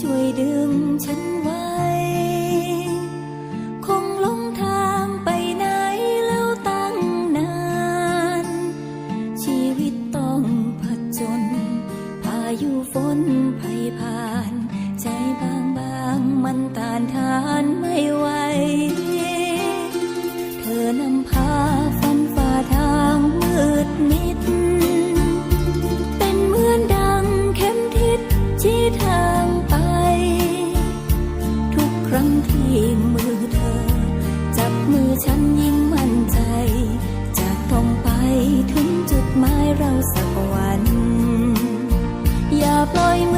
ช่วยดึงฉันไว้ รั้งที่มือเธอ จับมือฉันยิ่งมั่นใจ จากตรงไปถึงจุดหมายเราสักวัน อย่าปล่อยมือ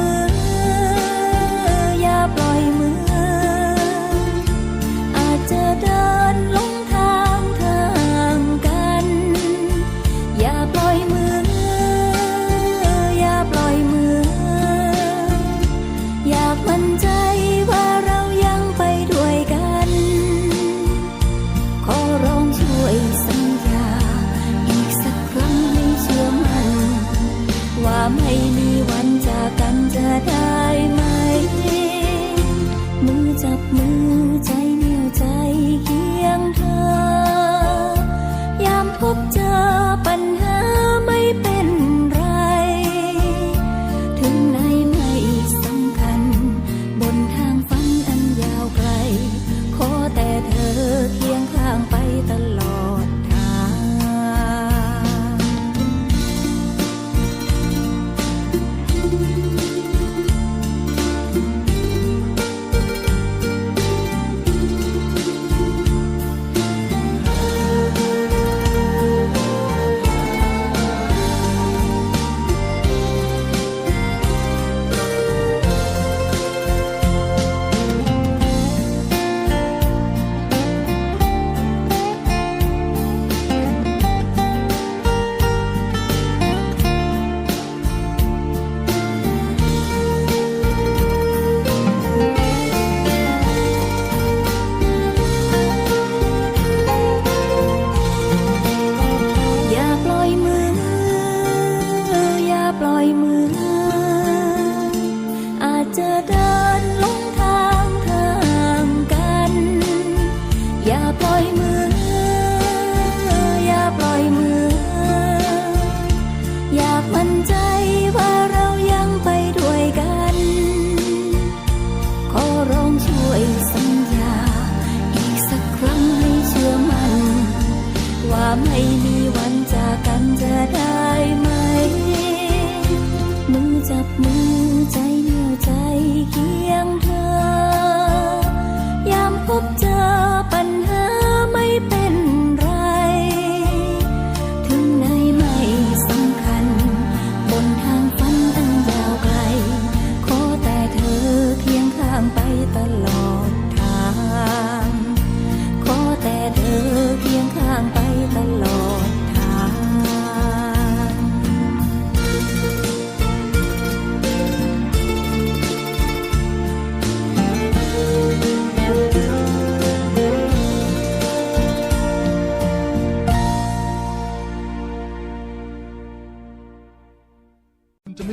ไม่มีวันจากกันจะได้ไหมากมั่นใจว่าเรายังไปด้วยกัน ขอร้องช่วยสัญญา อีกสักครั้งให้เชื่อมัน ว่าไม่มีวันจากกันจะได้